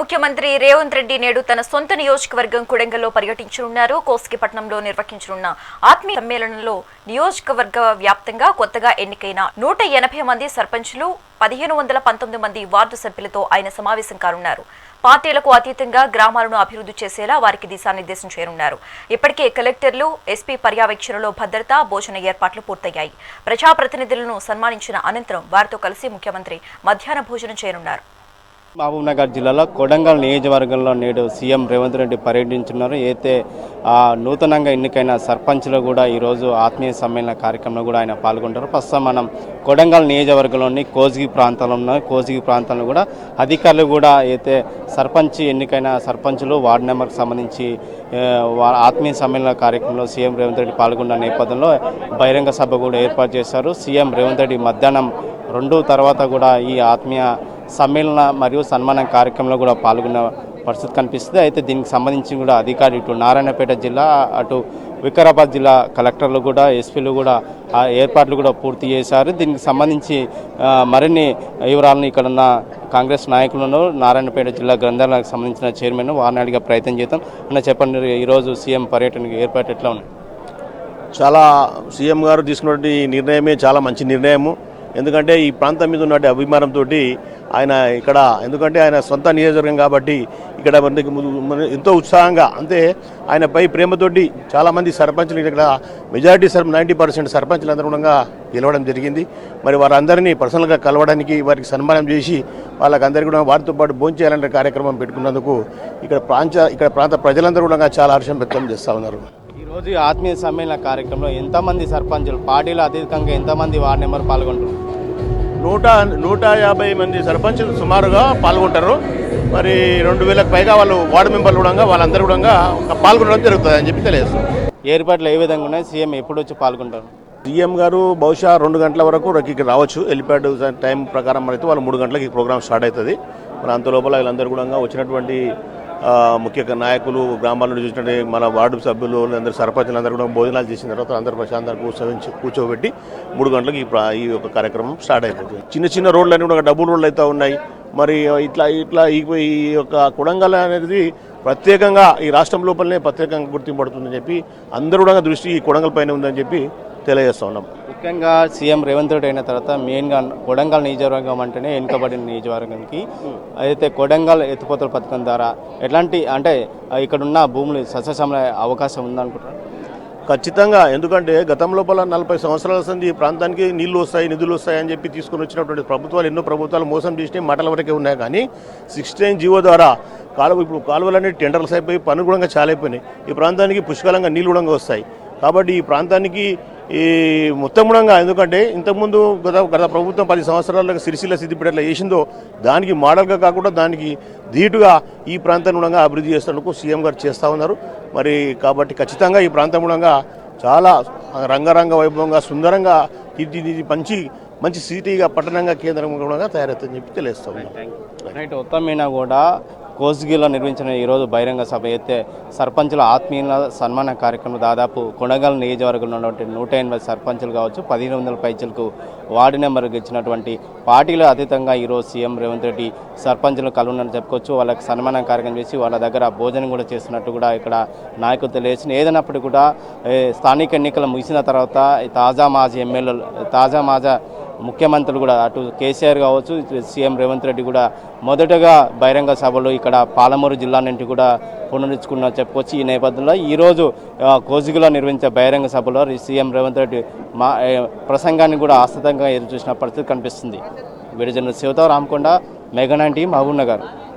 ముఖ్యమంత్రి రేవంత్ రెడ్డి నేడు తన సొంత నియోజకవర్గం కొడంగల్లో పర్యటించనున్నారు. కోస్గిపట్నంలో నిర్వహించనున్న ఆత్మీయ సమ్మేళనంలో నియోజకవర్గ వ్యాప్తంగా కొత్తగా ఎన్నికైన నూట ఎనభై మంది సర్పంచులు పదిహేను వందల పంతొమ్మిది మంది వార్డు సభ్యులతో ఆయన సమావేశం కానున్నారు. పార్టీలకు అతీతంగా గ్రామాలను అభివృద్ధి చేసేలా వారికి దిశానిర్దేశం చేయనున్నారు. ఇప్పటికే కలెక్టర్లు ఎస్పీ పర్యవేక్షణలో భద్రత భోజన ఏర్పాట్లు పూర్తయ్యాయి. ప్రజాప్రతినిధులను సన్మానించిన అనంతరం వారితో కలిసి ముఖ్యమంత్రి మధ్యాహ్న భోజనం చేయనున్నారు. మహబూబ్నగర్ జిల్లాలో కొడంగల్ నియోజకవర్గంలో నేడు సీఎం రేవంత్ రెడ్డి పర్యటించున్నారు అయితే నూతనంగా ఎన్నికైన సర్పంచ్లు కూడా ఈరోజు ఆత్మీయ సమ్మేళన కార్యక్రమంలో కూడా ఆయన పాల్గొంటారు. ప్రస్తుతం మనం కొడంగల్ నియోజకవర్గంలోని కోజిగి ప్రాంతంలో ఉన్న కోజిగి ప్రాంతంలో కూడా అధికారులు కూడా అయితే సర్పంచ్ ఎన్నికైన సర్పంచ్లు వార్డు నెంబర్కి సంబంధించి ఆత్మీయ సమ్మేళన కార్యక్రమంలో సీఎం రేవంత్ రెడ్డి పాల్గొన్న నేపథ్యంలో బహిరంగ సభ కూడా ఏర్పాటు చేశారు. సీఎం రేవంత్ రెడ్డి మధ్యాహ్నం రెండు తర్వాత కూడా ఈ ఆత్మీయ సమ్మేళన మరియు సన్మాన కార్యక్రమంలో కూడా పాల్గొన్న పరిస్థితి కనిపిస్తుంది. అయితే దీనికి సంబంధించి కూడా అధికారులు ఇటు నారాయణపేట జిల్లా అటు వికారాబాద్ జిల్లా కలెక్టర్లు కూడా ఎస్పీలు కూడా ఆ ఏర్పాట్లు కూడా పూర్తి చేశారు. దీనికి సంబంధించి మరిన్ని వివరాలను ఇక్కడ ఉన్న కాంగ్రెస్ నాయకులను నారాయణపేట జిల్లా గ్రంథాలకు సంబంధించిన చైర్మన్ వారిని అడిగే ప్రయత్నం చేద్దాం. అన్న చెప్పండి ఈరోజు సీఎం పర్యటనకి ఏర్పాటు ఎట్లా ఉన్నాయి? చాలా సీఎం గారు తీసుకున్నటువంటి నిర్ణయమే చాలా మంచి నిర్ణయము. ఎందుకంటే ఈ ప్రాంతం మీద ఉన్నటువంటి అభిమానంతో ఆయన ఇక్కడ ఎందుకంటే ఆయన సొంత నియోజకవర్గం కాబట్టి ఇక్కడ మనకి ఎంతో ఉత్సాహంగా అంతే ఆయనపై ప్రేమతోటి చాలామంది సర్పంచులు ఇక్కడ మెజారిటీ సర్ నైంటీ పర్సెంట్ సర్పంచులు అందరూ కూడా గెలవడం జరిగింది. మరి వారందరినీ పర్సనల్గా కలవడానికి వారికి సన్మానం చేసి వాళ్ళకందరికీ కూడా వారితో పాటు భోంచేయాలనే కార్యక్రమం పెట్టుకున్నందుకు ఇక్కడ ప్రాంత ఇక్కడ ప్రాంత ప్రజలందరూ కూడా చాలా హర్షం వ్యక్తం చేస్తూ ఉన్నారు. ఈరోజు ఆత్మీయ సమ్మేళన కార్యక్రమంలో ఎంతమంది సర్పంచులు పార్టీలు అతీతంగా ఎంతమంది వార్డు నెంబర్ పాల్గొంటున్నారు? నూట నూట యాభై మంది సర్పంచులు సుమారుగా పాల్గొంటారు. మరి రెండు వేలకు పైగా వాళ్ళు వార్డు మెంబర్లు కూడా వాళ్ళందరూ కూడా పాల్గొనడం జరుగుతుంది అని చెప్పి తెలియజేస్తాం ఏర్పాట్లు ఏ విధంగా ఉన్నాయి? సీఎం ఎప్పుడు వచ్చి పాల్గొంటారు? సీఎం గారు బహుశా రెండు గంటల వరకు ఇక్కడ రావచ్చు. వెళ్ళిపాడు టైం ప్రకారం అయితే వాళ్ళు మూడు గంటలకి ప్రోగ్రామ్ స్టార్ట్ అవుతుంది. మరి అంత లోపల వీళ్ళందరూ కూడా వచ్చినటువంటి ముఖ్య నాయకులు గ్రామాల నుండి చూసినట్టు మన వార్డు సభ్యులు అందరూ సర్పంచులు అందరూ కూడా భోజనాలు చేసిన తర్వాత అందరూ ప్రశాంతంగా కూర్చోవించి కూర్చోబెట్టి మూడు గంటలకు ఈ ఈ యొక్క కార్యక్రమం స్టార్ట్ అయిపోతుంది. చిన్న చిన్న రోడ్లు అన్ని కూడా డబుల్ రోడ్లు అయితే ఉన్నాయి. మరి ఇట్లా ఇట్లా ఈ ఈ యొక్క కుడంగల్ అనేది ప్రత్యేకంగా ఈ రాష్ట్రం లోపలనే ప్రత్యేకంగా గుర్తింపడుతుందని చెప్పి అందరూ కూడా దృష్టి ఈ కొడంగల్ పైన ఉందని చెప్పి తెలియజేస్తా ఉన్నాం. ముఖ్యంగా సీఎం రేవంత్ రెడ్డి అయిన తర్వాత మెయిన్గా కొడంగల్ నియోజకవర్గం అంటేనే వెనుకబడిన నియోజకవర్గానికి అయితే కొడంగల్ ఎత్తిపోతల పథకం ద్వారా ఎట్లాంటి అంటే ఇక్కడ ఉన్న భూములు సస్యశ్యామల అవకాశం ఉందనుకుంటున్నారు? ఖచ్చితంగా. ఎందుకంటే గతం లోపల నలభై సంవత్సరాల సంది ఈ ప్రాంతానికి నీళ్ళు వస్తాయి నిధులు వస్తాయి అని చెప్పి తీసుకుని వచ్చినటువంటి ప్రభుత్వాలు ఎన్నో ప్రభుత్వాలు మోసం చేసినాయి మాటల వరకే ఉన్నాయి. కానీ సిక్స్టీన్ జీవో ద్వారా కాలువ ఇప్పుడు కాలువలన్నీ టెండర్స్ అయిపోయి పనులు కూడా చాలా అయిపోయినాయి ఈ ప్రాంతానికి పుష్కలంగా నీళ్ళు కూడా వస్తాయి. కాబట్టి ఈ ప్రాంతానికి ఈ ఉత్తమంగా ఎందుకంటే ఇంతకుముందు గత గత ప్రభుత్వం పది సంవత్సరాలకు సిరిసిల్ల సిద్దిపేట చేసిందో దానికి మోడల్గా కాకుండా దానికి ధీటుగా ఈ ప్రాంతాన్ని గుణంగా అభివృద్ధి చేస్తున్నందుకు సీఎం గారు చేస్తూ ఉన్నారు. మరి కాబట్టి ఖచ్చితంగా ఈ ప్రాంతం గుణంగా చాలా రంగరంగ వైభవంగా సుందరంగా తీర్చిదిద్ది మంచి మంచి సిటీగా పట్టణంగా కేంద్రంగా కూడా తయారవుతుందని చెప్పి తెలియస్తా ఉన్నాం. రైట్ మొత్తం కూడా కోస్గిలో నిర్వహించిన ఈరోజు బహిరంగ సభ అయితే సర్పంచుల ఆత్మీయుల సన్మాన కార్యక్రమం దాదాపు కొనగల్ నియోజకవర్గంలో ఉన్నటువంటి నూట ఎనభై సర్పంచులు కావచ్చు పదిహేను వందల పైచలకు వార్డు నెంబర్ ఇచ్చినటువంటి పార్టీలు అతీతంగా ఈరోజు సీఎం రేవంత్ రెడ్డి సర్పంచులు కలుగునని చెప్పుకోవచ్చు. వాళ్ళకి సన్మాన కార్యక్రమం చేసి వాళ్ళ దగ్గర భోజనం కూడా చేస్తున్నట్టు కూడా ఇక్కడ నాయకులు తెలియజేసిన ఏదైనప్పటికీ కూడా స్థానిక ఎన్నికలు ముగిసిన తర్వాత తాజా మాజీ ఎమ్మెల్యేలు తాజా మాజా ముఖ్యమంత్రులు కూడా అటు కేసీఆర్ కావచ్చు సీఎం రేవంత్ రెడ్డి కూడా మొదటగా బహిరంగ సభలో ఇక్కడ పాలమూరు జిల్లా నుండి కూడా పునరుచ్చుకున్న చెప్పుకొచ్చి ఈ నేపథ్యంలో ఈరోజు కోజిగులో నిర్వహించే బహిరంగ సభలో సీఎం రేవంత్ రెడ్డి మా ప్రసంగాన్ని కూడా ఆస్తంగా ఎదురు చూసిన పరిస్థితి కనిపిస్తుంది. విడిజన శివతో రామకొండ మెగా మహబూబ్ నగర్